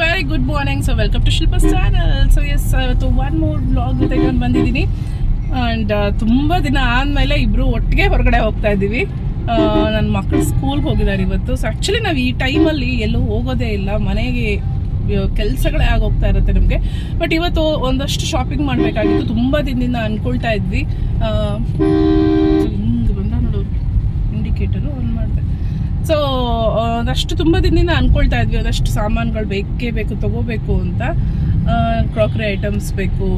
Very good morning so welcome to Shilpa channel so yes ಇವತ್ತು one more blog ತೆಗೊಂಡು ಬಂದಿದ್ದೀನಿ. And ತುಂಬ ದಿನ ಆದಮೇಲೆ ಇಬ್ಬರು ಒಟ್ಟಿಗೆ ಹೊರಗಡೆ ಹೋಗ್ತಾ ಇದ್ದೀವಿ. ನನ್ನ ಮಕ್ಕಳು ಸ್ಕೂಲ್ಗೆ ಹೋಗಿದ್ದಾರೆ ಇವತ್ತು. ಸೊ ಆ್ಯಕ್ಚುಲಿ ನಾವು ಈ ಟೈಮಲ್ಲಿ ಎಲ್ಲೂ ಹೋಗೋದೇ ಇಲ್ಲ. ಮನೆಗೆ ಕೆಲಸಗಳೇ ಆಗೋಗ್ತಾ ಇರುತ್ತೆ ನಮಗೆ. ಬಟ್ ಇವತ್ತು ಒಂದಷ್ಟು ಶಾಪಿಂಗ್ ಮಾಡಬೇಕಾಗಿತ್ತು. ತುಂಬ ದಿನದಿಂದ ಅಂದ್ಕೊಳ್ತಾ ಇದ್ವಿ. ಹಿಂಗೆ ಬಂದ ನೋಡು. ಇಂಡಿಕೇಟರು ಆನ್ ಮಾಡಿದೆ. ಸೊ ಅದಷ್ಟು ತುಂಬ ದಿನದಿಂದ ಅನ್ಕೊಳ್ತಾ ಇದ್ವಿ. ಅದಷ್ಟು ಸಾಮಾನುಗಳು ಬೇಕೇ ಬೇಕು, ತಗೋಬೇಕು ಅಂತ. ಕ್ರಾಕ್ರಿ ಐಟಮ್ಸ್ ಬೇಕು.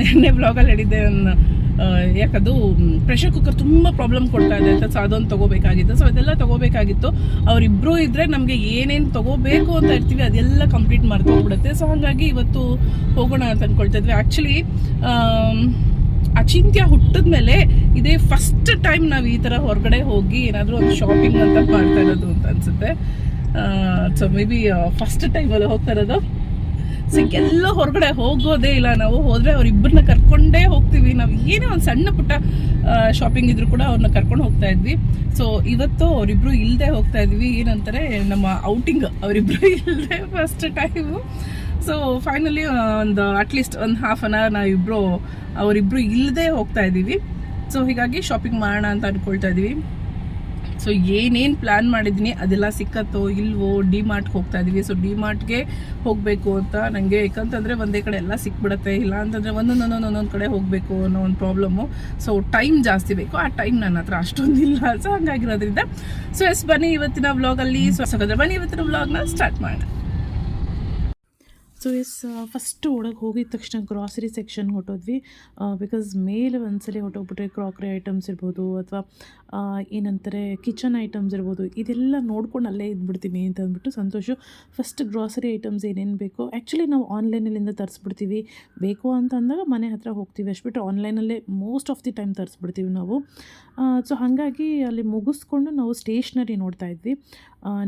ನೆನ್ನೆ ಬ್ಲಾಗಲ್ಲಿ ಹೇಳಿದ್ದೆ ನನ್ನ ಯಾಕದು ಪ್ರೆಷರ್ ಕುಕ್ಕರ್ ತುಂಬ ಪ್ರಾಬ್ಲಮ್ ಕೊಡ್ತಾ ಇದೆ ಅಂತ. ಸೊ ಅದೊಂದು ತೊಗೋಬೇಕಾಗಿತ್ತು. ಸೊ ಅದೆಲ್ಲ ತೊಗೋಬೇಕಾಗಿತ್ತು. ಅವರಿಬ್ಬರು ಇದ್ದರೆ ನಮಗೆ ಏನೇನು ತೊಗೋಬೇಕು ಅಂತ ಇರ್ತೀವಿ, ಅದೆಲ್ಲ ಕಂಪ್ಲೀಟ್ ಮಾಡ್ಕೊಂಡ್ಬಿಡುತ್ತೆ. ಸೊ ಹಾಗಾಗಿ ಇವತ್ತು ಹೋಗೋಣ ಅಂತ ಅಂದ್ಕೊಳ್ತಾ ಇದ್ವಿ. ಆ್ಯಕ್ಚುಲಿ ಅಚಿಂತ್ಯ ಹುಟ್ಟಿದ್ಮೇಲೆ ಇದೇ ಫಸ್ಟ್ ಟೈಮ್ ನಾವು ಈ ಥರ ಹೊರಗಡೆ ಹೋಗಿ ಏನಾದರೂ ಒಂದು ಶಾಪಿಂಗ್ ಅಂತ ಮಾಡ್ತಾ ಇರೋದು ಅಂತ ಅನ್ಸುತ್ತೆ. So maybe first time ಅದು ಹೋಗ್ತಾ ಇರೋದು. ಸೊ ಎಲ್ಲ ಹೊರಗಡೆ ಹೋಗೋದೇ ಇಲ್ಲ. ನಾವು ಹೋದರೆ ಅವರಿಬ್ಬರನ್ನ ಕರ್ಕೊಂಡೇ ಹೋಗ್ತೀವಿ. ನಾವು ಏನೇ ಒಂದು ಸಣ್ಣ ಪುಟ್ಟ ಶಾಪಿಂಗ್ ಇದ್ರು ಕೂಡ ಅವ್ರನ್ನ ಕರ್ಕೊಂಡು ಹೋಗ್ತಾ ಇದ್ವಿ. ಸೊ ಇವತ್ತು ಅವರಿಬ್ರು ಇಲ್ಲದೆ ಹೋಗ್ತಾ ಇದ್ವಿ. ಏನಂತಾರೆ, ನಮ್ಮ ಔಟಿಂಗ್ ಅವರಿಬ್ರು ಇಲ್ಲದೆ ಫಸ್ಟ್ ಟೈಮು ಸೊ ಫೈನಲಿ ಒಂದು ಅಟ್ಲೀಸ್ಟ್ ಒಂದು ಹಾಫ್ ಅನ್ ಅವರ್ ನಾವಿಬ್ಬರು ಅವರಿಬ್ಬರು ಇಲ್ಲದೆ ಹೋಗ್ತಾ ಇದ್ದೀವಿ. ಸೊ ಹೀಗಾಗಿ ಶಾಪಿಂಗ್ ಮಾಡೋಣ ಅಂತ ಅಂದ್ಕೊಳ್ತಾ ಇದ್ದೀವಿ. ಸೊ ಏನೇನು ಪ್ಲ್ಯಾನ್ ಮಾಡಿದ್ದೀನಿ ಅದೆಲ್ಲ ಸಿಕ್ಕತ್ತೋ ಇಲ್ವೋ ಡಿ ಮಾರ್ಟ್ಗೆ ಹೋಗ್ತಾ ಇದ್ದೀವಿ. ಸೊ ಡಿ ಮಾರ್ಟ್ಗೆ ಹೋಗಬೇಕು ಅಂತ ನನಗೆ ಯಾಕಂತಂದರೆ ಒಂದೇ ಕಡೆ ಎಲ್ಲ ಸಿಕ್ಬಿಡುತ್ತೆ. ಇಲ್ಲ ಅಂತಂದರೆ ಒಂದೊಂದು ಒಂದೊಂದು ಒಂದೊಂದು ಕಡೆ ಹೋಗಬೇಕು ಅನ್ನೋ ಒಂದು ಪ್ರಾಬ್ಲಮ್ಮು ಸೊ ಟೈಮ್ ಜಾಸ್ತಿ ಬೇಕು. ಆ ಟೈಮ್ ನನ್ನ ಹತ್ರ ಅಷ್ಟೊಂದಿಲ್ಲ. ಸೊ ಹಂಗಾಗಿರೋದ್ರಿಂದ. ಸೊ ಎಸ್ ಬನ್ನಿ ಇವತ್ತಿನ ವ್ಲಾಗಲ್ಲಿ ಸೊ ಹಾಗಾದ್ರೆ ಬನ್ನಿ ಇವತ್ತಿನ ವ್ಲಾಗ್ನ ಸ್ಟಾರ್ಟ್ ಮಾಡೋಣ. ಸೊ ಎಸ್ ಫಸ್ಟ್ ಒಳಗೆ ಹೋಗಿದ ತಕ್ಷಣ ಗ್ರಾಸರಿ ಸೆಕ್ಷನ್ ಹೊಟ್ಟೋದ್ವಿ ಬಿಕಾಸ್ ಮೇಲೆ ಒಂದ್ಸಲಿ ಹೊಟ್ಟೋಗ್ಬಿಟ್ರೆ ಕ್ರಾಕ್ರಿ ಐಟಮ್ಸ್ ಇರ್ಬೋದು ಅಥವಾ ಏನಂತಾರೆ ಕಿಚನ್ ಐಟಮ್ಸ್ ಇರ್ಬೋದು, ಇದೆಲ್ಲ ನೋಡ್ಕೊಂಡು ಅಲ್ಲೇ ಇದ್ಬಿಡ್ತೀನಿ ಅಂತ ಅಂದ್ಬಿಟ್ಟು ಸಂತೋಷ. ಫಸ್ಟ್ ಗ್ರಾಸರಿ ಐಟಮ್ಸ್ ಏನೇನು ಬೇಕೋ ಆ್ಯಕ್ಚುಲಿ ನಾವು ಆನ್ಲೈನಲ್ಲಿಂದ ತರಿಸ್ಬಿಡ್ತೀವಿ. ಬೇಕು ಅಂತ ಅಂದಾಗ ಮನೆ ಹತ್ರ ಹೋಗ್ತೀವಿ. ಅಷ್ಟ್ಬಿಟ್ಟು ಆನ್ಲೈನಲ್ಲೇ ಮೋಸ್ಟ್ ಆಫ್ ದಿ ಟೈಮ್ ತರಿಸ್ಬಿಡ್ತೀವಿ ನಾವು. ಸೊ ಹಾಗಾಗಿ ಅಲ್ಲಿ ಮುಗಿಸ್ಕೊಂಡು ನಾವು ಸ್ಟೇಷ್ನರಿ ನೋಡ್ತಾ ಇದ್ವಿ.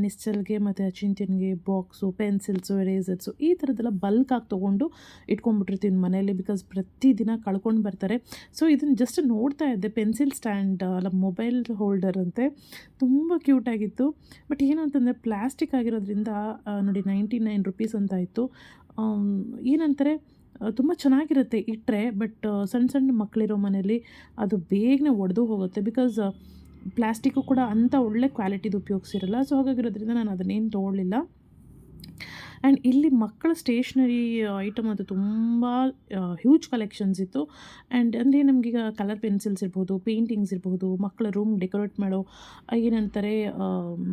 ನಿಶ್ಚಲ್ಗೆ ಮತ್ತು ಅಚಿಂತ್ಯನ್ಗೆ ಬಾಕ್ಸು ಪೆನ್ಸಿಲ್ಸು ಎರೇಸರ್ಸು ಈ ಥರದ್ದೆಲ್ಲ ಬಲ್ಕಾಗಿ ತೊಗೊಂಡು ಇಟ್ಕೊಂಡ್ಬಿಟ್ಟಿರ್ತೀನಿ ಮನೆಯಲ್ಲಿ ಬಿಕಾಸ್ ಪ್ರತಿದಿನ ಕಳ್ಕೊಂಡು ಬರ್ತಾರೆ. ಸೊ ಇದನ್ನು ಜಸ್ಟ್ ನೋಡ್ತಾ ಇದ್ದೆ. ಪೆನ್ಸಿಲ್ ಸ್ಟ್ಯಾಂಡ್ ಅಲ್ಲ ಮೊಬೈಲ್ ಹೋಲ್ಡರ್ ಅಂತೆ. ತುಂಬ ಕ್ಯೂಟಾಗಿತ್ತು ಬಟ್ ಏನು ಅಂತಂದರೆ ಪ್ಲ್ಯಾಸ್ಟಿಕ್ ಆಗಿರೋದ್ರಿಂದ ನೋಡಿ ನೈಂಟಿ ನೈನ್ ರುಪೀಸ್ ಅಂತ ಇತ್ತು ಏನಂತಾರೆ ತುಂಬ ಚೆನ್ನಾಗಿರುತ್ತೆ ಇಟ್ಟರೆ ಬಟ್ ಸಣ್ಣ ಸಣ್ಣ ಮಕ್ಕಳಿರೋ ಮನೇಲಿ ಅದು ಬೇಗನೆ ಒಡೆದು ಹೋಗುತ್ತೆ. ಬಿಕಾಸ್ ಪ್ಲ್ಯಾಸ್ಟಿಕ್ಕು ಕೂಡ ಅಂಥ ಒಳ್ಳೆ ಕ್ವಾಲಿಟಿದು ಉಪಯೋಗಿಸಿರಲ್ಲ. ಸೊ ಹಾಗಾಗಿರೋದ್ರಿಂದ ನಾನು ಅದನ್ನೇನು ತೊಗೊಳ್ಳಿಲ್ಲ. ಆ್ಯಂಡ್ ಇಲ್ಲಿ ಮಕ್ಕಳ ಸ್ಟೇಷ್ನರಿ ಐಟಮ್ ಅದು ತುಂಬ ಹ್ಯೂಜ್ ಕಲೆಕ್ಷನ್ಸ್ ಇತ್ತು. ಆ್ಯಂಡ್ ಅಂದರೆ ನಮಗೀಗ ಕಲರ್ ಪೆನ್ಸಿಲ್ಸ್ ಇರ್ಬೋದು ಪೇಂಟಿಂಗ್ಸ್ ಇರ್ಬೋದು, ಮಕ್ಕಳ ರೂಮ್ ಡೆಕೋರೇಟ್ ಮಾಡೋ ಏನಂತಾರೆ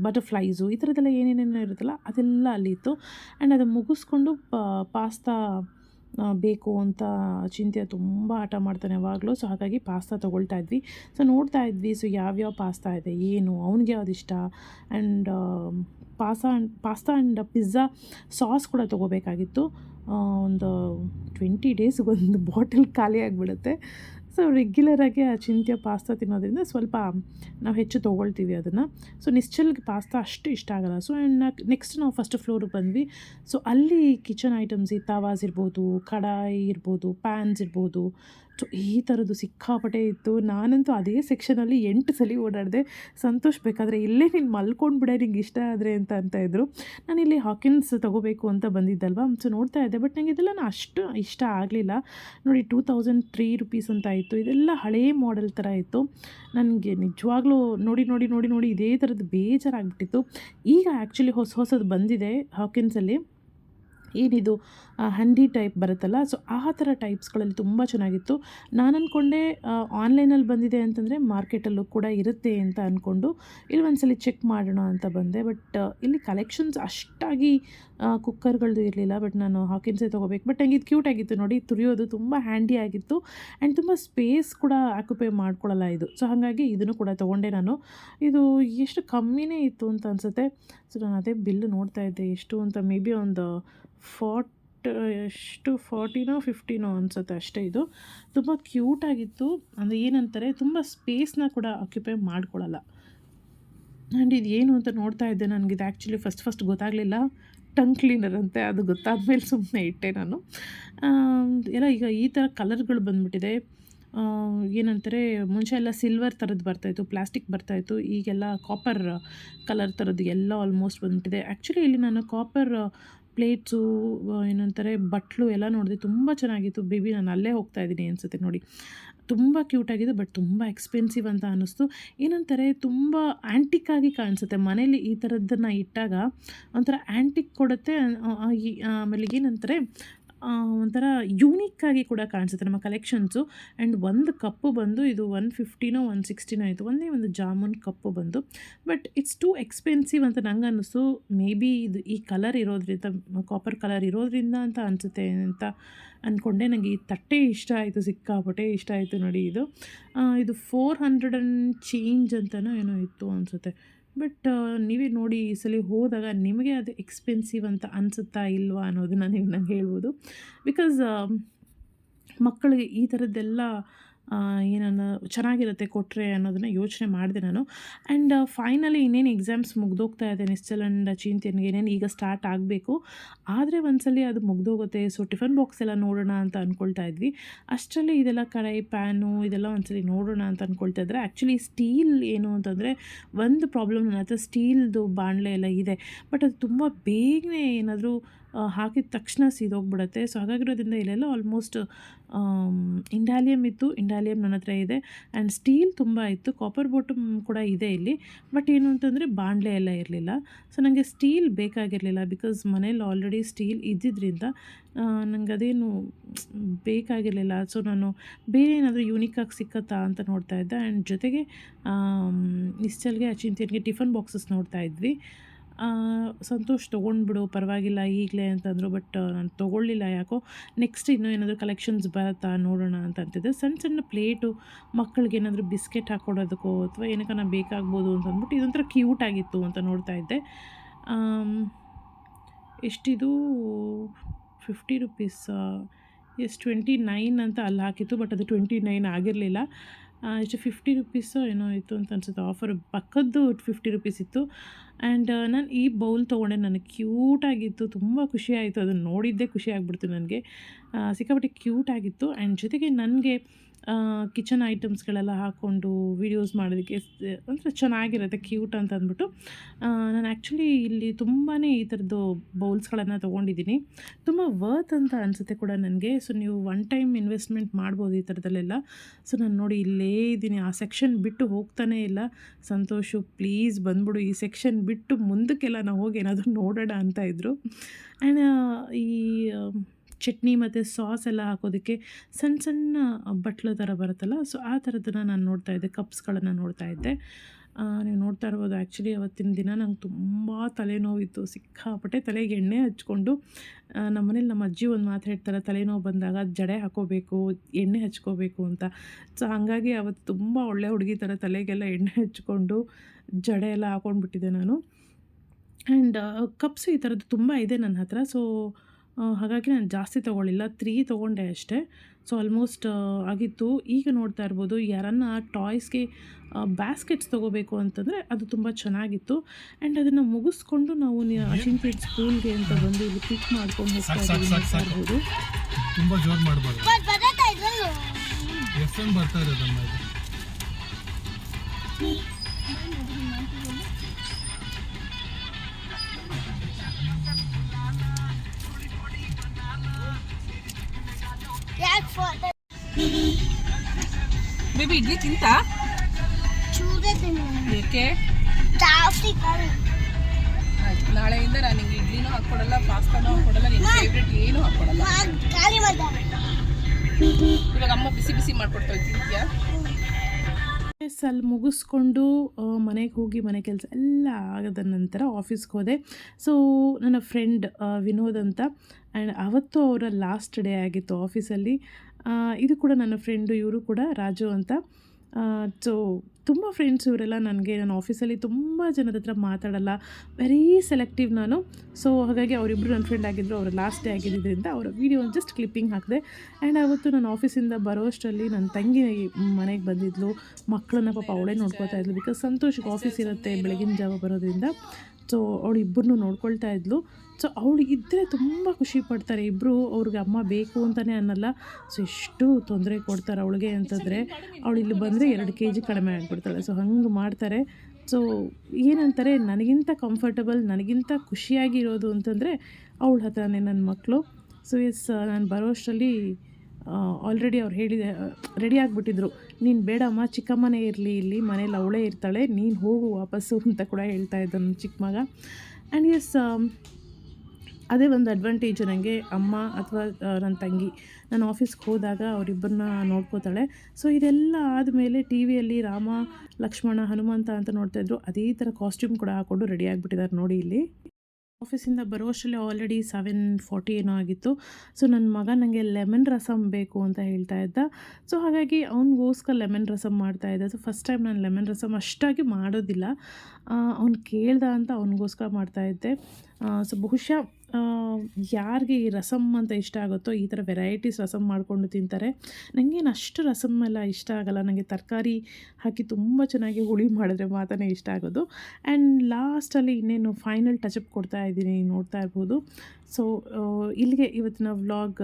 ಬಟರ್ಫ್ಲೈಸು ಈ ಥರದ್ದೆಲ್ಲ ಏನೇನೇನೋ ಇರುತ್ತಲ್ಲ ಅದೆಲ್ಲ ಅಲ್ಲಿ ಇತ್ತು. ಆ್ಯಂಡ್ ಅದು ಮುಗಿಸ್ಕೊಂಡು ಪಾಸ್ತಾ ಬೇಕು ಅಂತ ಚಿಂತೆ ತುಂಬ ಆಟ ಮಾಡ್ತಾನೆ ಯಾವಾಗಲೂ. ಸೊ ಹಾಗಾಗಿ ಪಾಸ್ತಾ ತೊಗೊಳ್ತಾ ಇದ್ವಿ. ಸೊ ನೋಡ್ತಾ ಇದ್ವಿ ಸೊ ಯಾವ್ಯಾವ ಪಾಸ್ತಾ ಇದೆ, ಏನು, ಅವ್ನಿಗೆ ಯಾವ್ದು ಇಷ್ಟ? And pasta and pasta and pizza sauce ಕೂಡ ತೊಗೋಬೇಕಾಗಿತ್ತು. ಒಂದು ಟ್ವೆಂಟಿ ಡೇಸ್ಗೆ ಒಂದು ಬಾಟಲ್ ಖಾಲಿ ಆಗಿಬಿಡುತ್ತೆ. ಸೊ ರೆಗ್ಯುಲರಾಗಿ ಆ ಚಿಂತ್ಯ ಪಾಸ್ತಾ ತಿನ್ನೋದ್ರಿಂದ ಸ್ವಲ್ಪ ನಾವು ಹೆಚ್ಚು ತೊಗೊಳ್ತೀವಿ ಅದನ್ನು. ಸೊ ನಿಶ್ಚಲ್ಗೆ ಪಾಸ್ತಾ ಅಷ್ಟು ಇಷ್ಟ ಆಗಲ್ಲ. ಸೊ ನೆಕ್ಸ್ಟ್ ನಾವು ಫಸ್ಟ್ ಫ್ಲೋರಿಗೆ ಬಂದ್ವಿ. ಸೊ ಅಲ್ಲಿ ಕಿಚನ್ ಐಟಮ್ಸ್ ತವಾಸ್ ಇರ್ಬೋದು, ಕಡಾಯಿ ಇರ್ಬೋದು ಪ್ಯಾನ್ಸ್ ಇರ್ಬೋದು ಈ ಥರದ್ದು ಸಿಕ್ಕಾಪಟ್ಟೆ ಇತ್ತು. ನಾನಂತೂ ಅದೇ ಸೆಕ್ಷನಲ್ಲಿ ಎಂಟು ಸಲ ಓಡಾಡಿದೆ. ಸಂತೋಷ್ ಬೇಕಾದರೆ ಇಲ್ಲೇ ನೀನು ಮಲ್ಕೊಂಡು ಬಿಡೆ, ನಿಂಗೆ ಇಷ್ಟ ಆದರೆ ಅಂತ ಅಂತ ಇದ್ದರು ನಾನು ಇಲ್ಲಿ ಹಾಕಿನ್ಸ್ ತೊಗೋಬೇಕು ಅಂತ ಬಂದಿದ್ದಲ್ವ? ಸೊ ನೋಡ್ತಾ ಇದ್ದೆ. ಬಟ್ ನನಗೆ ಇದೆಲ್ಲ ಅಷ್ಟು ಇಷ್ಟ ಆಗಲಿಲ್ಲ. ನೋಡಿ ಟೂ ತೌಸಂಡ್ ತ್ರೀ ರುಪೀಸ್ ಅಂತ ಇತ್ತು. ಇದೆಲ್ಲ ಹಳೇ ಮಾಡೆಲ್ ಥರ ಇತ್ತು. ನನಗೆ ನಿಜವಾಗ್ಲೂ ನೋಡಿ ನೋಡಿ ನೋಡಿ ನೋಡಿ ಇದೇ ಥರದ್ದು ಬೇಜಾರಾಗ್ಬಿಟ್ಟಿತ್ತು. ಈಗ ಆ್ಯಕ್ಚುಲಿ ಹೊಸ ಹೊಸದು ಬಂದಿದೆ ಹಾಕಿನ್ಸಲ್ಲಿ ಏನಿದು ಹಂಡಿ ಟೈಪ್ ಬರುತ್ತಲ್ಲ ಸೊ ಆ ಥರ ಟೈಪ್ಸ್ಗಳಲ್ಲಿ ತುಂಬ ಚೆನ್ನಾಗಿತ್ತು. ನಾನು ಅಂದ್ಕೊಂಡೆ ಆನ್ಲೈನಲ್ಲಿ ಬಂದಿದೆ ಅಂತಂದರೆ ಮಾರ್ಕೆಟಲ್ಲೂ ಕೂಡ ಇರುತ್ತೆ ಅಂತ ಅಂದ್ಕೊಂಡು ಇಲ್ಲಿ ಒಂದ್ಸಲಿ ಚೆಕ್ ಮಾಡೋಣ ಅಂತ ಬಂದೆ. ಬಟ್ ಇಲ್ಲಿ ಕಲೆಕ್ಷನ್ಸ್ ಅಷ್ಟಾಗಿ ಕುಕ್ಕರ್ಗಳದ್ದು ಇರಲಿಲ್ಲ ಬಟ್ ನಾನು ಹಾಕಿನ್ಸೇ ತೊಗೋಬೇಕು. ಬಟ್ ನನಗೆ ಇದು ಕ್ಯೂಟ್ ಆಗಿತ್ತು ನೋಡಿ ತುರಿಯೋದು ತುಂಬ ಹ್ಯಾಂಡಿ ಆಗಿತ್ತು ಆ್ಯಂಡ್ ತುಂಬ ಸ್ಪೇಸ್ ಕೂಡ ಆಕ್ಯುಪೈ ಮಾಡ್ಕೊಳ್ಳಲ್ಲ ಇದು. ಸೊ ಹಾಗಾಗಿ ಇದನ್ನು ಕೂಡ ತೊಗೊಂಡೆ ನಾನು. ಇದು ಎಷ್ಟು ಕಮ್ಮಿನೇ ಇತ್ತು ಅಂತ ಅನಿಸುತ್ತೆ. ಸೊ ನಾನು ಅದೇ ಬಿಲ್ ನೋಡ್ತಾ ಇದ್ದೆ, ಎಷ್ಟು ಅಂತ ಮೇ ಬಿ ಒಂದು ಫಾರ್ಟ್, ಎಷ್ಟು, ಫಾರ್ಟಿನೋ, ಫಿಫ್ಟಿನೋ ಅನಿಸುತ್ತೆ ಅಷ್ಟೇ ಇದು. ತುಂಬ ಕ್ಯೂಟಾಗಿತ್ತು ಅಂದರೆ ಏನಂತಾರೆ, ತುಂಬ ಸ್ಪೇಸ್ನ ಕೂಡ ಆಕ್ಯುಪೈ ಮಾಡ್ಕೊಳ್ಳಲ್ಲ. ಆ್ಯಂಡ್ ಇದು ಏನು ಅಂತ ನೋಡ್ತಾ ಇದ್ದೆ, ನನಗೆ ಇದು ಆ್ಯಕ್ಚುಲಿ ಫಸ್ಟ್ ಫಸ್ಟ್ ಗೊತ್ತಾಗಲಿಲ್ಲ. ಟಂಗ್ ಕ್ಲೀನರ್ ಅಂತೆ, ಅದು ಗೊತ್ತಾದ ಮೇಲೆ ಸುಮ್ಮನೆ ಇಟ್ಟೆ ನಾನು. ಎಲ್ಲ ಈಗ ಈ ಥರ ಕಲರ್ಗಳು ಬಂದುಬಿಟ್ಟಿದೆ. ಏನಂತಾರೆ, ಮುಂಚೆ ಎಲ್ಲ ಸಿಲ್ವರ್ ಥರದ್ದು ಬರ್ತಾಯಿತ್ತು ಪ್ಲಾಸ್ಟಿಕ್ ಬರ್ತಾಯಿತ್ತು ಈಗೆಲ್ಲ ಕಾಪರ್ ಕಲರ್ ಥರದ್ದು ಎಲ್ಲ ಆಲ್ಮೋಸ್ಟ್ ಬಂದುಬಿಟ್ಟಿದೆ. ಆ್ಯಕ್ಚುಲಿ ಇಲ್ಲಿ ನಾನು ಕಾಪರ್ ಪ್ಲೇಟ್ಸು ಏನಂತಾರೆ, ಬಟ್ಲು ಎಲ್ಲ ನೋಡಿದೆ. ತುಂಬ ಚೆನ್ನಾಗಿತ್ತು. ಬೇಬಿ, ನಾನು ಅಲ್ಲೇ ಹೋಗ್ತಾ ಇದ್ದೀನಿ ಅನಿಸುತ್ತೆ ನೋಡಿ. ತುಂಬ ಕ್ಯೂಟಾಗಿದೆ ಬಟ್ ತುಂಬ ಎಕ್ಸ್ಪೆನ್ಸಿವ್ ಅಂತ ಅನ್ನಿಸ್ತು. ಏನಂತಾರೆ, ತುಂಬ ಆ್ಯಂಟಿಕ್ಕಾಗಿ ಕಾಣಿಸುತ್ತೆ. ಮನೇಲಿ ಈ ಥರದ್ದನ್ನು ಇಟ್ಟಾಗ ಒಂಥರ ಆ್ಯಂಟಿಕ್ ಕೊಡುತ್ತೆ. ಆಮೇಲೆ ಏನಂತಾರೆ ಒಂಥರ ಆಗಿ ಕೂಡ ಕಾಣಿಸುತ್ತೆ ನಮ್ಮ ಕಲೆಕ್ಷನ್ಸು ಆ್ಯಂಡ್ ಒಂದು ಕಪ್ಪು ಬಂದು ಇದು ಒನ್ ಫಿಫ್ಟಿನೋ ಒನ್ ಸಿಕ್ಸ್ಟಿನೋ ಆಯಿತು. ಒಂದೇ ಒಂದು ಜಾಮೂನ್ ಕಪ್ಪು ಬಂದು. ಬಟ್ ಇಟ್ಸ್ ಟೂ ಎಕ್ಸ್ಪೆನ್ಸಿವ್ ಅಂತ ನಂಗೆ ಅನ್ನಿಸು ಮೇ ಬಿ ಇದು ಈ ಕಲರ್ ಇರೋದ್ರಿಂದ ಕಾಪರ್ ಕಲರ್ ಇರೋದ್ರಿಂದ ಅಂತ ಅನಿಸುತ್ತೆ ಅಂತ ಅಂದ್ಕೊಂಡೆ ನನಗೆ ಈ ತಟ್ಟೆ ಇಷ್ಟ ಆಯಿತು, ಸಿಕ್ಕಾಪಟ್ಟೆ ಇಷ್ಟ ಆಯಿತು ನೋಡಿ ಇದು. ಇದು ಫೋರ್ ಹಂಡ್ರೆಡ್ ಆ್ಯಂಡ್ ಚೇಂಜ್ ಅಂತಲೂ ಏನೋ ಇತ್ತು ಅನಿಸುತ್ತೆ. ಬಟ್ ನೀವೇ ನೋಡಿ ಈ ಸಲ ಹೋದಾಗ ನಿಮಗೆ ಅದು ಎಕ್ಸ್ಪೆನ್ಸಿವ್ ಅಂತ ಅನಿಸುತ್ತಾ ಇಲ್ವಾ ಅನ್ನೋದನ್ನ ನೀವು ನಂಗೆ ಹೇಳ್ಬೋದು. ಬಿಕಾಸ್ ಮಕ್ಕಳಿಗೆ ಈ ಥರದ್ದೆಲ್ಲ ಏನನ್ನ ಚೆನ್ನಾಗಿರುತ್ತೆ ಕೊಟ್ಟರೆ ಅನ್ನೋದನ್ನು ಯೋಚನೆ ಮಾಡಿದೆ ನಾನು. ಆ್ಯಂಡ್ ಫೈನಲಿ ಇನ್ನೇನು ಎಕ್ಸಾಮ್ಸ್ ಮುಗ್ದೋಗ್ತಾ ಇದೆ ನಿಶ್ಚಲ್ ಆ್ಯಂಡ್ ಚಿಂತನ್ಗೆ ಏನೇನು ಈಗ ಸ್ಟಾರ್ಟ್ ಆಗಬೇಕು. ಆದರೆ ಒಂದ್ಸಲಿ ಅದು ಮುಗ್ದೋಗುತ್ತೆ ಸೊ ಟಿಫನ್ ಬಾಕ್ಸ್ ಎಲ್ಲ ನೋಡೋಣ ಅಂತ ಅಂದ್ಕೊಳ್ತಾ ಇದ್ವಿ. ಅಷ್ಟರಲ್ಲಿ ಇದೆಲ್ಲ ಕಡಾಯಿ ಪ್ಯಾನು ಇದೆಲ್ಲ ಒಂದ್ಸಲಿ ನೋಡೋಣ ಅಂತ ಅಂದ್ಕೊಳ್ತಾ ಇದ್ರೆ ಆ್ಯಕ್ಚುಲಿ ಸ್ಟೀಲ್ ಏನು ಅಂತಂದರೆ ಒಂದು ಪ್ರಾಬ್ಲಮ್ ನನ್ನ ಹತ್ರ ಸ್ಟೀಲ್ದು ಬಾಣಲೆ ಎಲ್ಲ ಇದೆ. ಬಟ್ ಅದು ತುಂಬ ಬೇಗನೆ ಏನಾದರೂ ಹಾಕಿದ ತಕ್ಷಣ ಸೀದೋಗ್ಬಿಡುತ್ತೆ. ಸೊ ಹಾಗಾಗಿರೋದ್ರಿಂದ ಇಲ್ಲೆಲ್ಲ ಆಲ್ಮೋಸ್ಟ್ ಇಂಡಾಲಿಯಮ್ ಇತ್ತು. ಇಂಡಾಲಿಯಮ್ ನನ್ನ ಹತ್ರ ಇದೆ. ಆ್ಯಂಡ್ ಸ್ಟೀಲ್ ತುಂಬ ಇತ್ತು. ಕಾಪರ್ ಬಾಟಮ್ ಕೂಡ ಇದೆ ಇಲ್ಲಿ. ಬಟ್ ಏನು ಅಂತಂದರೆ ಬಾಣಲೆ ಎಲ್ಲ ಇರಲಿಲ್ಲ. ಸೊ ನನಗೆ ಸ್ಟೀಲ್ ಬೇಕಾಗಿರಲಿಲ್ಲ ಬಿಕಾಸ್ ಮನೇಲಿ ಆಲ್ರೆಡಿ ಸ್ಟೀಲ್ ಇದ್ದಿದ್ದರಿಂದ ನನಗೆ ಅದೇನು ಬೇಕಾಗಿರಲಿಲ್ಲ. ಸೊ ನಾನು ಬೇರೆ ಏನಾದರೂ ಯೂನಿಕಾಗಿ ಸಿಕ್ಕತ್ತಾ ಅಂತ ನೋಡ್ತಾ ಇದ್ದೆ. ಆ್ಯಂಡ್ ಜೊತೆಗೆ ಇಷ್ಟಲ್ಗೆ ಅಚಿಂತ್ಯನ್ಗೆ ಟಿಫನ್ ಬಾಕ್ಸಸ್ ನೋಡ್ತಾ ಇದ್ವಿ. ಸಂತೋಷ್ ತೊಗೊಂಡ್ಬಿಡು, ಪರವಾಗಿಲ್ಲ ಈಗಲೇ ಅಂತಂದರು ಬಟ್ ನಾನು ತೊಗೊಳ್ಳಿಲ್ಲ ಯಾಕೋ. ನೆಕ್ಸ್ಟ್ ಇನ್ನೂ ಏನಾದರೂ ಕಲೆಕ್ಷನ್ಸ್ ಬರುತ್ತಾ ನೋಡೋಣ ಅಂತ ಅಂತಿದ್ದೆ. ಸಣ್ಣ ಸಣ್ಣ ಪ್ಲೇಟು ಮಕ್ಕಳಿಗೆ ಏನಾದರೂ ಬಿಸ್ಕೆಟ್ ಹಾಕ್ಕೊಡೋದಕ್ಕೋ ಅಥವಾ ಏನಕ್ಕನ ಬೇಕಾಗ್ಬೋದು ಅಂತ ಅಂದ್ಬಿಟ್ಟು ಇದೊಂಥರ ಕ್ಯೂಟ್ ಆಗಿತ್ತು ಅಂತ ನೋಡ್ತಾ ಇದ್ದೆ. ಎಷ್ಟಿದು? ಫಿಫ್ಟಿ ರುಪೀಸ್ ಎಷ್ಟು ಟ್ವೆಂಟಿ ನೈನ್ ಅಂತ ಅಲ್ಲಿ ಹಾಕಿತ್ತು ಬಟ್ ಅದು ಟ್ವೆಂಟಿ ನೈನ್ ಆಗಿರಲಿಲ್ಲ ಎಷ್ಟು ಫಿಫ್ಟಿ ರುಪೀಸು ಏನೋ ಇತ್ತು ಅಂತ ಅನ್ಸುತ್ತೆ. ಆಫರ್ ಪಕ್ಕದ್ದು ಫಿಫ್ಟಿ ರುಪೀಸ್ ಇತ್ತು. ಆ್ಯಂಡ್ ನಾನು ಈ ಬೌಲ್ ತೊಗೊಂಡೆ, ನನಗೆ ಕ್ಯೂಟಾಗಿತ್ತು ತುಂಬ ಖುಷಿಯಾಯಿತು ಅದನ್ನು ನೋಡಿದ್ದೇ ಖುಷಿ ಆಗಿಬಿಡ್ತು ನನಗೆ. ಸಿಕ್ಕಾಪಟ್ಟೆ ಕ್ಯೂಟಾಗಿತ್ತು ಆ್ಯಂಡ್ ಜೊತೆಗೆ ನನಗೆ ಕಿಚನ್ ಐಟಮ್ಸ್ಗಳೆಲ್ಲ ಹಾಕ್ಕೊಂಡು ವೀಡಿಯೋಸ್ ಮಾಡೋದಕ್ಕೆ ಅಂದರೆ ಚೆನ್ನಾಗಿರುತ್ತೆ ಕ್ಯೂಟ್ ಅಂತ ಅಂದ್ಬಿಟ್ಟು. ನಾನು ಆ್ಯಕ್ಚುಲಿ ಇಲ್ಲಿ ತುಂಬಾ ಈ ಥರದ್ದು ಬೌಲ್ಸ್ಗಳನ್ನು ತೊಗೊಂಡಿದ್ದೀನಿ. ತುಂಬ ವರ್ತ್ ಅಂತ ಅನಿಸುತ್ತೆ ಕೂಡ ನನಗೆ. ಸೊ ನೀವು ಒನ್ ಟೈಮ್ ಇನ್ವೆಸ್ಟ್ಮೆಂಟ್ ಮಾಡ್ಬೋದು ಈ ಥರದಲ್ಲೆಲ್ಲ ಸೊ ನಾನು ನೋಡಿ ಇಲ್ಲೇ ಇದ್ದೀನಿ, ಆ ಸೆಕ್ಷನ್ ಬಿಟ್ಟು ಹೋಗ್ತಾನೇ ಇಲ್ಲ. ಸಂತೋಷು ಪ್ಲೀಸ್ ಬಂದ್ಬಿಡು ಈ ಸೆಕ್ಷನ್ ಬಿಟ್ಟು ಮುಂದಕ್ಕೆಲ್ಲ ನಾವು ಹೋಗಿ ಏನಾದರೂ ನೋಡೋಣ ಅಂತ ಇದ್ದರು ಆ್ಯಂಡ್ ಈ ಚಟ್ನಿ ಮತ್ತು ಸಾಸ್ ಎಲ್ಲ ಹಾಕೋದಕ್ಕೆ ಸಣ್ಣ ಸಣ್ಣ ಬಟ್ಲು ಥರ ಬರುತ್ತಲ್ಲ ಸೊ ಆ ಥರದನ್ನು ನಾನು ನೋಡ್ತಾ ಇದ್ದೆ ಕಪ್ಸ್ಗಳನ್ನು ನೋಡ್ತಾ ಇದ್ದೆ. ಆ, ನೀವು ನೋಡ್ತಾ ಇರ್ಬೋದು ಆ್ಯಕ್ಚುಲಿ ಅವತ್ತಿನ ದಿನ ನಂಗೆ ತುಂಬ ತಲೆನೋವಿತ್ತು. ಸಿಕ್ಕಾಪಟ್ಟೆ ತಲೆಗೆ ಎಣ್ಣೆ ಹಚ್ಕೊಂಡು ಆ, ನಮ್ಮ ಮನೇಲಿ ನಮ್ಮ ಅಜ್ಜಿ ಒಂದು ಮಾತು ಹೇಳ್ತಾರೆ ತಲೆನೋವು ಬಂದಾಗ ಜಡೆ ಹಾಕೋಬೇಕು ಎಣ್ಣೆ ಹಚ್ಕೋಬೇಕು ಅಂತ. ಸೊ ಹಾಗಾಗಿ ಅವತ್ತು ತುಂಬ ಒಳ್ಳೆ ಹುಡುಗಿ ಥರ ತಲೆಗೆಲ್ಲ ಎಣ್ಣೆ ಹಚ್ಕೊಂಡು ಜಡೆ ಎಲ್ಲ ಹಾಕೊಂಡ್ಬಿಟ್ಟಿದ್ದೆ ನಾನು. ಆ್ಯಂಡ್ ಕಪ್ಸ್ ಈ ಥರದ್ದು ತುಂಬ ಇದೆ ನನ್ನ ಹತ್ರ. ಸೊ ಹಾಗಾಗಿ ನಾನು ಜಾಸ್ತಿ ತೊಗೊಳ್ಳಿಲ್ಲ. ತ್ರೀ ತೊಗೊಂಡೆ ಅಷ್ಟೇ. ಸೊ ಆಲ್ಮೋಸ್ಟ್ ಆಗಿತ್ತು. ಈಗ ನೋಡ್ತಾ ಇರ್ಬೋದು ಯಾರನ್ನ ಟಾಯ್ಸ್ಗೆ ಬ್ಯಾಸ್ಕೆಟ್ಸ್ ತೊಗೋಬೇಕು ಅಂತಂದರೆ ಅದು ತುಂಬ ಚೆನ್ನಾಗಿತ್ತು. ಆ್ಯಂಡ್ ಅದನ್ನು ಮುಗಿಸ್ಕೊಂಡು ನಾವು ಅಚಿಂತ್ಯ ಸ್ಕೂಲ್ಗೆ ಅಂತ ಬಂದು ಇಲ್ಲಿ ಪಿಕ್ ಮಾಡ್ಕೊಂಡು ಹೋಗ್ತಾ. ಇರ್ಬೋದು ತುಂಬಾ ಜೋರ್ ಮಾಡಬಾರ್ದು. ಬರ್ತಾ ಇರೋದಮ್ಮ ಇದು. ಬೇಬಿ ಇಡ್ಲಿ ತಿಂತ? ಏಕೆ? ಆಯ್ತು ನಾಳೆಯಿಂದ ನಾನು ನಿಂಗೆ ಇಡ್ಲಿನೂ ಹಾಕ್ಕೊಡಲ್ಲ ಪಾಸ್ತಾನೂ ಹಾಕ್ಕೊಡಲ್ಲ ನಿನ್ನ ಫೇವ್ರೇಟ್ ಏನೂ ಹಾಕ್ಕೊಡಲ್ಲ. ಇವಾಗ ಅಮ್ಮ ಬಿಸಿ ಬಿಸಿ ಮಾಡ್ಕೊಡ್ತಾಳೆ ತಿಂತೀಯಾ? ಅಲ್ಲಿ ಮುಗಿಸ್ಕೊಂಡು ಮನೆಗೆ ಹೋಗಿ ಮನೆ ಕೆಲಸ ಎಲ್ಲ ಆಗದ ನಂತರ ಆಫೀಸ್ಗೆ ಹೋದೆ. ಸೊ ನನ್ನ ಫ್ರೆಂಡ್ ವಿನೋದ್ ಅಂತ. ಆ್ಯಂಡ್ ಅವತ್ತು ಅವರ ಲಾಸ್ಟ್ ಡೇ ಆಗಿತ್ತು ಆಫೀಸಲ್ಲಿ ಇದು ಕೂಡ ನನ್ನ ಫ್ರೆಂಡು ಇವರು ಕೂಡ ರಾಜು ಅಂತ. ಸೊ ತುಂಬ ಫ್ರೆಂಡ್ಸ್ ಇವರೆಲ್ಲ ನನಗೆ ನನ್ನ ಆಫೀಸಲ್ಲಿ ತುಂಬ ಜನದ ಹತ್ರ ಮಾತಾಡಲ್ಲ ವೆರಿ ಸೆಲೆಕ್ಟಿವ್ ನಾನು. ಸೊ ಹಾಗಾಗಿ ಅವರಿಬ್ಬರು ನನ್ನ ಫ್ರೆಂಡ್ ಆಗಿದ್ದರು ಅವರ ಲಾಸ್ಟ್ ಡೇ ಆಗಿದ್ದರಿಂದ ಅವರ ವೀಡಿಯೋ ಜಸ್ಟ್ ಕ್ಲಿಪ್ಪಿಂಗ್ ಹಾಕಿದೆ. ಆ್ಯಂಡ್ ಅವತ್ತು ನಾನು ಆಫೀಸಿಂದ ಬರೋಷ್ಟರಲ್ಲಿ ನನ್ನ ತಂಗಿ ಮನೆಗೆ ಬಂದಿದ್ಲು. ಮಕ್ಕಳನ್ನ ಪಾಪ ಅವಳೇ ನೋಡ್ಕೊತಾ ಇದ್ಲು ಬಿಕಾಸ್ ಸಂತೋಷಕ್ಕೆ ಆಫೀಸ್ ಇರುತ್ತೆ ಬೆಳಗಿನ ಜಾವ ಬರೋದ್ರಿಂದ. ಸೊ ಅವಳು ಇಬ್ಬರನ್ನೂ ನೋಡ್ಕೊಳ್ತಾ ಇದ್ಲು. ಸೊ ಅವಳು ಇದ್ದರೆ ತುಂಬ ಖುಷಿ ಪಡ್ತಾರೆ ಇಬ್ಬರು ಅವ್ರಿಗೆ ಅಮ್ಮ ಬೇಕು ಅಂತಲೇ ಅನ್ನಲ್ಲ. ಸೊ ಎಷ್ಟು ತೊಂದರೆ ಕೊಡ್ತಾರೆ ಅವಳಿಗೆ ಅಂತಂದರೆ, ಅವಳು ಇಲ್ಲಿ ಬಂದರೆ ಎರಡು ಕೆ ಜಿ ಕಡಿಮೆ ಆಗಿಬಿಡ್ತಾಳೆ. ಸೊ ಹಂಗೆ ಮಾಡ್ತಾರೆ. ಸೊ ಏನಂತಾರೆ, ನನಗಿಂತ ಕಂಫರ್ಟಬಲ್ ನನಗಿಂತ ಖುಷಿಯಾಗಿರೋದು ಅಂತಂದರೆ, ಅವಳ ಹತ್ರನೇ ನನ್ನ ಮಕ್ಕಳು ಸೊ ಎಸ್, ನಾನು ಬರೋ ಅಷ್ಟರಲ್ಲಿ ಆಲ್ರೆಡಿ ಅವ್ರು ಹೇಳಿದ ರೆಡಿ ಆಗಿಬಿಟ್ಟಿದ್ರು. ನೀನು ಬೇಡಮ್ಮ, ಚಿಕ್ಕಮ್ಮನೇ ಇರಲಿ ಇಲ್ಲಿ, ಮನೇಲಿ ಅವಳೇ ಇರ್ತಾಳೆ, ನೀನು ಹೋಗು ವಾಪಸ್ಸು ಅಂತ ಕೂಡ ಹೇಳ್ತಾ ಇದ್ದ ನನ್ನ ಚಿಕ್ಕ ಮಗ ಆ್ಯಂಡ್ ಎಸ್ ಅದೇ ಒಂದು ಅಡ್ವಾಂಟೇಜು ನನಗೆ ಅಮ್ಮ ಅಥವಾ ನನ್ನ ತಂಗಿ. ನಾನು ಆಫೀಸ್ಗೆ ಹೋದಾಗ ಅವರಿಬ್ಬರನ್ನ ನೋಡ್ಕೋತಾಳೆ. ಸೊ ಇದೆಲ್ಲ ಆದಮೇಲೆ ಟಿ ವಿಯಲ್ಲಿ ರಾಮ, ಲಕ್ಷ್ಮಣ, ಹನುಮಂತ ಅಂತ ನೋಡ್ತಾಯಿದ್ರು ಅದೇ ಥರ ಕಾಸ್ಟ್ಯೂಮ್ ಕೂಡ ಹಾಕ್ಕೊಂಡು ರೆಡಿ ಆಗಿಬಿಟ್ಟಿದ್ದಾರೆ ನೋಡಿ ಇಲ್ಲಿ. ಆಫೀಸಿಂದ ಬರೋ ಅಷ್ಟರಲ್ಲಿ ಆಲ್ರೆಡಿ ಸೆವೆನ್ ಫಾರ್ಟಿ ಏನೋ ಆಗಿತ್ತು. ಸೊ ನನ್ನ ಮಗ ನನಗೆ ಲೆಮನ್ ರಸಮ್ ಬೇಕು ಅಂತ ಹೇಳ್ತಾ ಇದ್ದ. ಸೊ ಹಾಗಾಗಿ ಅವ್ನಿಗೋಸ್ಕರ ಲೆಮನ್ ರಸಮ್ ಮಾಡ್ತಾ ಇದ್ದೆ. ಸೊ ಫಸ್ಟ್ ಟೈಮ್ ನಾನು ಲೆಮನ್ ರಸಮ್ ಅಷ್ಟಾಗಿ ಮಾಡೋದಿಲ್ಲ. ಅವ್ನು ಕೇಳ್ದ ಅಂತ ಅವ್ನಿಗೋಸ್ಕರ ಮಾಡ್ತಾಯಿದ್ದೆ ಸೊ ಬಹುಶಃ ಯಾರಿಗೆ ಈ ರಸಮ್ ಅಂತ ಇಷ್ಟ ಆಗುತ್ತೋ ಈ ಥರ ವೆರೈಟೀಸ್ ರಸಮ್ ಮಾಡಿಕೊಂಡು ತಿಂತಾರೆ. ನನಗೇನು ಅಷ್ಟು ರಸಮ್ ಎಲ್ಲ ಇಷ್ಟ ಆಗಲ್ಲ. ನನಗೆ ತರಕಾರಿ ಹಾಕಿ ತುಂಬ ಚೆನ್ನಾಗಿ ಹುಳಿ ಮಾಡಿದ್ರೆ ಮಾತ್ರ ಇಷ್ಟ ಆಗೋದು. ಆ್ಯಂಡ್ ಲಾಸ್ಟಲ್ಲಿ ಇನ್ನೇನು ಫೈನಲ್ ಟಚಪ್ ಕೊಡ್ತಾ ಇದ್ದೀನಿ ನೋಡ್ತಾ ಇರ್ಬೋದು. ಸೊ ಇಲ್ಲಿಗೆ ಇವತ್ತಿನ ವ್ಲಾಗ್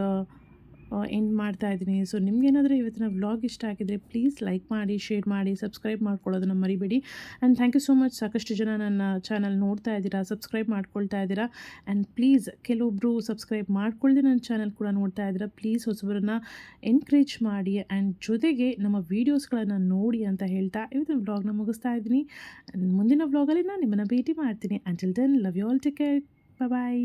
ಎಂಡ್ ಮಾಡ್ತಾ ಇದ್ದೀನಿ. ಸೊ ನಿಮಗೇನಾದರೂ ಇವತ್ತಿನ ವ್ಲಾಗ್ ಇಷ್ಟ ಆಗಿದ್ರೆ ಪ್ಲೀಸ್ ಲೈಕ್ ಮಾಡಿ ಶೇರ್ ಮಾಡಿ ಸಬ್ಸ್ಕ್ರೈಬ್ ಮಾಡ್ಕೊಳ್ಳೋದನ್ನ ಮರಿಬೇಡಿ. And thank you so much ಸಾಕಷ್ಟು ಜನ ನನ್ನ ಚಾನಲ್ ನೋಡ್ತಾ ಇದ್ದೀರಾ ಸಬ್ಸ್ಕ್ರೈಬ್ ಮಾಡ್ಕೊಳ್ತಾ ಇದ್ದೀರಾ. ಆ್ಯಂಡ್ ಪ್ಲೀಸ್ ಕೆಲವೊಬ್ಬರು ಸಬ್ಸ್ಕ್ರೈಬ್ ಮಾಡ್ಕೊಳ್ಳದೆ ನನ್ನ ಚಾನಲ್ ಕೂಡ ನೋಡ್ತಾ ಇದ್ದೀರಾ. ಪ್ಲೀಸ್ ಹೊಸಬರನ್ನ ಎನ್ಕರೇಜ್ ಮಾಡಿ ಆ್ಯಂಡ್ ಜೊತೆಗೆ ನಮ್ಮ ವೀಡಿಯೋಸ್ಗಳನ್ನು ನೋಡಿ ಅಂತ ಹೇಳ್ತಾ ಇವತ್ತಿನ ವ್ಲಾಗ್ನ ಮುಗಿಸ್ತಾ ಇದ್ದೀನಿ. ಮುಂದಿನ ವ್ಲಾಗಲ್ಲಿ ನಾನು ನಿಮ್ಮನ್ನು ಭೇಟಿ ಮಾಡ್ತೀನಿ. Until then love you all take care bye